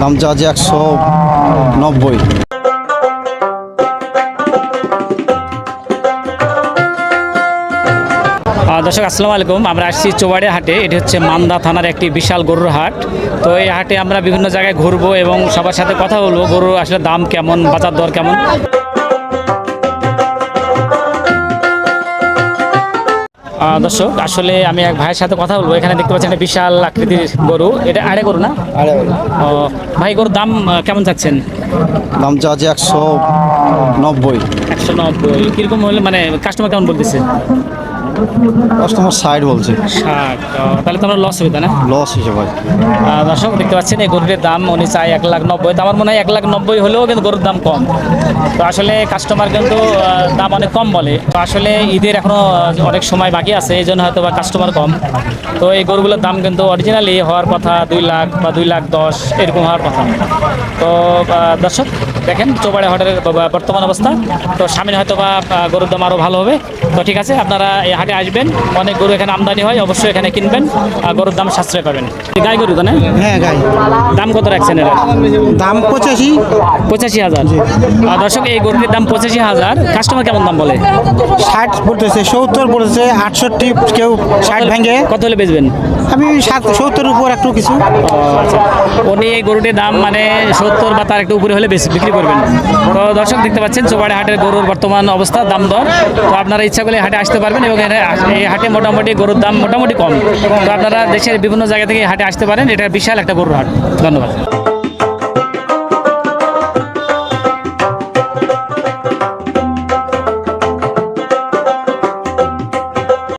দাম যা যে একশো নব্বই। দর্শক, আসসালামু আলাইকুম। আমরা আসছি চোবাড়ে হাটে। এটি হচ্ছে মান্দা থানার একটি বিশাল গরুর হাট। তো এই হাটে আমরা বিভিন্ন জায়গায় ঘুরবো এবং সবার সাথে কথা বলব। গরুর আসলে দাম কেমন, বাজার দর কেমন? দর্শক আসলে আমি এক ভাইয়ের সাথে কথা বলব। এখানে দেখতে পাচ্ছেন একটা বিশাল আকৃতির গরু। এটা আড়ে গরু না? ও, ভাই গরুর দাম কেমন চাচ্ছেন? দাম চাচ্ছে একশো নব্বই। একশো নব্বই। কীরকম হলে মানে কাস্টমার কেমন বলতেছে? কাস্টমার সাইড বলছে। ষাট তাহলে তো আমার লস হবে না? লস হিসেবে দর্শক দেখতে পাচ্ছেন এই গরুটির দাম উনি চাই এক লাখ নব্বই। তো আমার মনে হয় এক লাখ নব্বই হলেও কিন্তু গরুর দাম কম। তো আসলে কাস্টমার কিন্তু দাম অনেক কম বলে। তো আসলে ঈদের এখনও আহ, অনেক সময় বাকি আছে এই জন্য হয়তো বা কাস্টমার কম। তো এই গরুগুলোর দাম কিন্তু অরিজিনালি হওয়ার কথা দুই লাখ বা দুই লাখ দশ এরকম হওয়ার কথা। তো দর্শক দেখেন চৌবাড়ি হাটের বর্তমান অবস্থা। তো সামনে হয়তো বা গরুর দাম আরও ভালো হবে। তো ঠিক আছে আপনারা এই হাটে আসবেন। অনেক গরু এখানে আমদানি হয় অবশ্যই এখানে কিনবেন। আর গরুর দাম সাশ্রয় পাবেন গাই গরু তো না? হ্যাঁ গাই। দাম কত রাখছেন এর? দাম পঁচাশি। পঁচাশি হাজার। আর দর্শক এই গরুটির দাম পঁচাশি হাজার। কাস্টমার কেমন দাম বলে? ষাট পড়তেছে সত্তর পড়তেছে আটষট্টি কেউ ষাট ভেঙে। কত হলে বেচবেন? আমি সাত সত্তর উপর একটু কিছু। উনি এই গরুটির দাম মানে সত্তর বা তার একটু উপরে হলে বেশি বিক্রি করবেন। তো দর্শক দেখতে পাচ্ছেন চোপাড়ে হাটের গরুর বর্তমান অবস্থা, দাম দর। তো আপনারা ইচ্ছা করলে হাটে আসতে পারবেন এবং এই হাটে মোটামুটি গরুর দাম মোটামুটি কম। তো আপনারা দেশের বিভিন্ন জায়গা থেকে হাটে আসতে পারেন, এটা বিশাল একটা গরুর হাট। ধন্যবাদ।